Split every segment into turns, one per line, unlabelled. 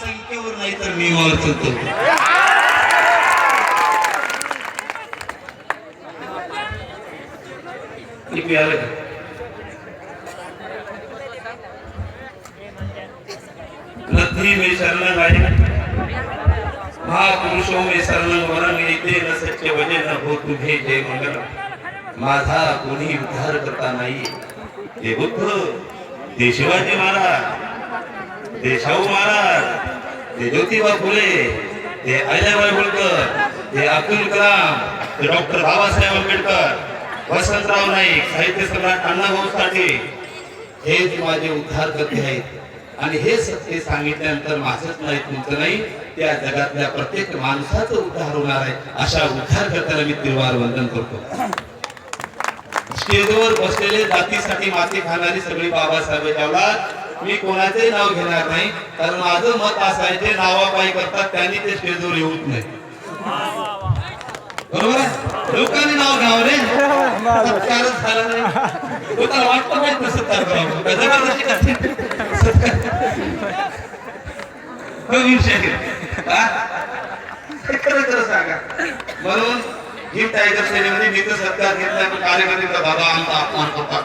संख्येवर नाही तर मी चालतो होतो में शरण महापुरुषों में शरण वरण येते न सच्चे वजे न हो तुझे जय मंगल. माझा कोणी उद्धार करता नाही हे बुद्ध ते शिवाजी महाराज. ते शाहू महाराज ते ज्योतिबा फुले ते अहिल्याबाई होळकर ते अब्दुल कलाम ते डॉक्टर बाबासाहेब आंबेडकर वसंतराव नाईक साहित्य सम्राट अण्णाभाऊ साठे हेच माझे उद्धार करते आहेत. आणि हे सत्य सांगितल्यानंतर माझंच नाही तुमचं नाही त्या जगातल्या प्रत्येक माणसाचं उद्धार होणार आहे अशा उद्धार करताना मी तिरवार वंदन करतो. स्टेजवर बसलेले जातीसाठी माती खाणारी सगळी बाबासाहेब अवलाद मी कोणाचे नाव घेणार नाही कारण माझं मत असायचे नावापायी करतात त्यांनी ते स्टेजवर येऊच नाही. बरोबर आहे? लोकांनी नाव घ्यावं रे. सत्कारच झाला नाही. लोकांना वाटतं माहीत नाही सत्कार करावं. जबरदस्ती करते सत्कार. विषय खरं खरं सांगा. म्हणून ही टायगर सेनेमध्ये मी तर सत्कार घेतला कार्यकर्ते दादा आमचा अपमान करता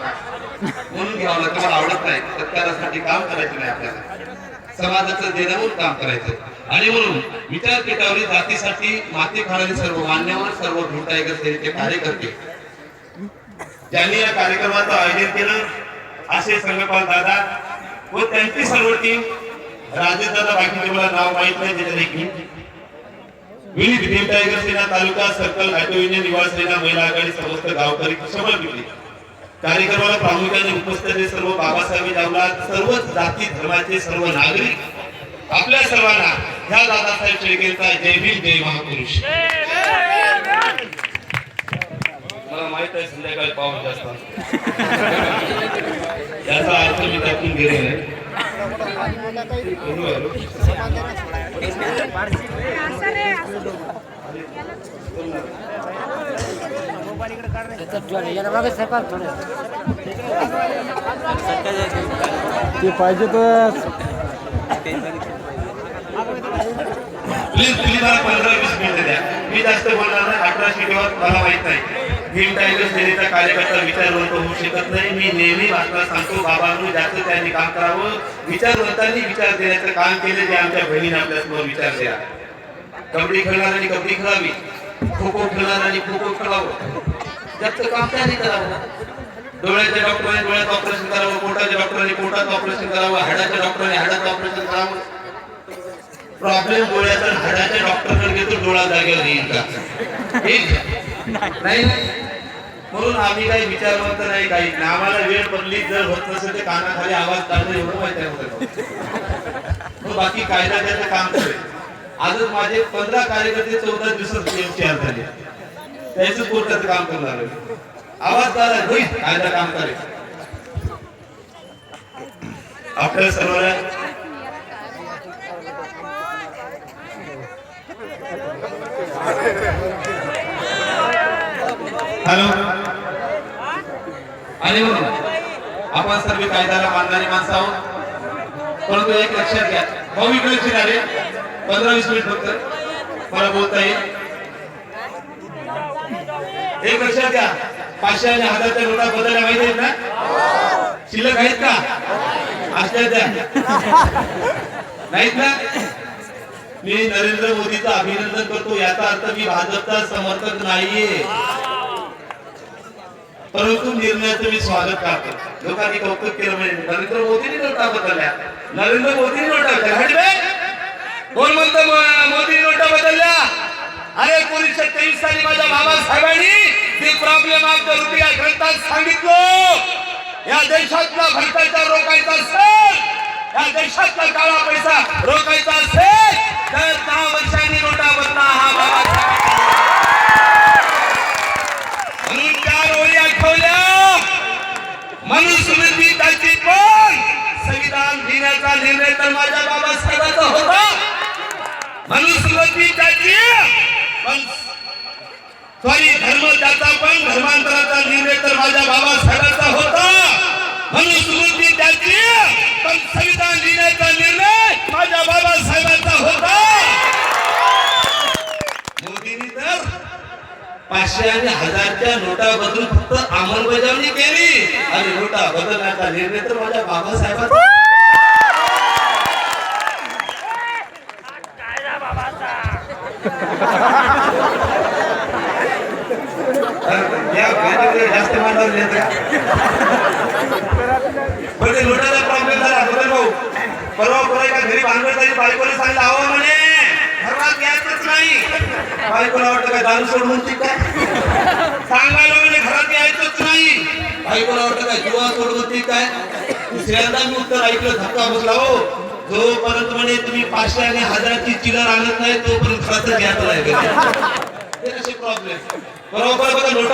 म्हणून घ्यावं लागतं. मला आवडत नाही. सत्कारासाठी काम करायचं नाही आपल्याला. समाजाचं देण्यावर काम करायचं. आणि म्हणून विचारपीठावरील जातीसाठी माती खाणारे सर्व मान्यवर सर्व भीम टायगर सेनेचे कार्यकर्ते ज्यांनी या कार्यक्रमाचं आयोजन केलं असे संगपाल दादा व त्यांची सर्व टीम राजेश दादा बाकीचे मला नाव माहीत नाही त्याच्यापैकी Vineet Bhim tiger Sena taluka circle auto union Yuva Sena महिला आघाडी समस्त गावकरी शपथ घेतली कार्यक्रमाला प्रामुख्याने उपस्थित सर्व बाबासाहेब जावलात सर्वच जाती धर्माचे सर्व नागरिक. आपल्या सर्वांना ह्या दादासाहेब शेळकेंचा जय भीम जय महापुरुष. मला माहीत आहे संध्याकाळी पाऊस जास्त याचा अर्थ मी त्यातून गेलो नाही.
ते पाहिजे तर
प्लीज तुम्ही मला पंधरा वीस मिनिटं द्या. मी जास्त बोलणार नाही शिटीवर मला माहीत नाही. भीम टायगर सेनेचा कार्यकर्ता विचारवंत होऊ शकत नाही. मी नेहमी सांगतो बाबांनो जास्त त्यांनी काम करावं. विचारवंतांनी विचार देण्याचं काम केले जे आमच्या बहिणीने आपल्यासमोर विचार द्या. कबड्डी खेळणाऱ्यांनी कबड्डी खेळावी. खो खो आणि खो खो खेळावं. जास्त काम त्याने करावं डोळ्याच्या डॉक्टरांनी डोळ्यात ऑपरेशन करावं पोटाच्या डॉक्टरांनी पोटात ऑपरेशन करावं हाडाच्या डॉक्टरांनी हाडाचं ऑपरेशन करावं. प्रॉब्लेम डोळ्याचा आणि हाडाच्या डॉक्टरकडे घेतो डोळा जागेवर येईल का? ठीक नाही. म्हणून आम्ही काही विचारवंत नाही काही आम्हाला वेळ पडली जर होत नसेल तर कानाखाली आवाज काढणं एवढं माहिती आहे बाकी कायदा त्याचं काम करेल आजच माझे पंधरा कार्यकर्ते चौदा दिवसात तयार झाले. त्याच कोर्टाचं काम करणार आवाज झाला होईल. कायदा काम करेल. आपल्या सर्वांना हॅलो. आणि म्हणून आपण सर्व कायद्याला मानणारी माणसं आहोत. परंतु एक लक्षात घ्या. भाऊ इकडे फिराले पंधरा वीस मिनिट फक्त. मला बोलता येईल. एक लक्षात घ्या. पाचशे आणि हजारच्या नोटा बदलल्या माहिती आहेत ना? शिल्लक आहेत का? असल्या द्या. नाहीत ना? मी नरेंद्र मोदीचं अभिनंदन करतो. याचा अर्थ मी भाजपचा समर्थक नाहीये. परंतु निर्णयाचं मी स्वागत करतो. लोकांनी कौतुक केलं म्हणजे नरेंद्र मोदींनी नोटा बदलल्या. नरेंद्र मोदींनी नोटा बदलल्या. कोण म्हणतो मोदी नोटा बदलल्या अरे एकोणीसशे तेवीस साली माझ्या बाबासाहेबांनी ती प्रॉब्लेम ऑफ द रुपया ग्रंथात सांगितलं. या देशातला भ्रष्टाचार रोखायचा असेल या देशातला काळा पैसा रोखायचा असेल तर दहा वर्षांनी नोटा बदला हा बाबासाहेब म्हणून चार ओळी आठवल्या मनुस्मृती त्याची पण संविधान लिहिण्याचा निर्णय तर माझ्या बाबासाहेबांचा होता मनुस्मृती त्याची पण सॉरी धर्म त्याचा पण धर्मांतराचा निर्णय तर माझ्या बाबासाहेबांचा होता मनुस्मृती त्याची पण संविधान लिहिण्याचा निर्णय माझ्या बाबासाहेबांचा पाचशे आणि हजारच्या नोटा बदलून फक्त अंमलबजावणी केली. आणि नोटा बदलण्याचा निर्णय तर माझ्या बाबासाहेबांचा. जास्त मांडवर येत ते नोटाचा प्रॉब्लेम झाला बदल भाऊ. परवा परवा एका घरी भांडवल तरी बायकोने सांगितलं अहो म्हणे घरात घ्यायचंच नाही. बायकोला वाटतं काय दारू सोडून म्हणते काय? सांगायला म्हणजे घरात यायचंच नाही. बायकोला वाटतं काय जुवा सोडून म्हणते काय? दुसऱ्यांदा मी उत्तर ऐकलं धक्का बसला हो. जोपर्यंत म्हणे तुम्ही पाचशे आणि हजाराची चिलर आणत नाही तोपर्यंत खरंच यायचं नाही असे प्रॉब्लेम बरोबर बघा नोटा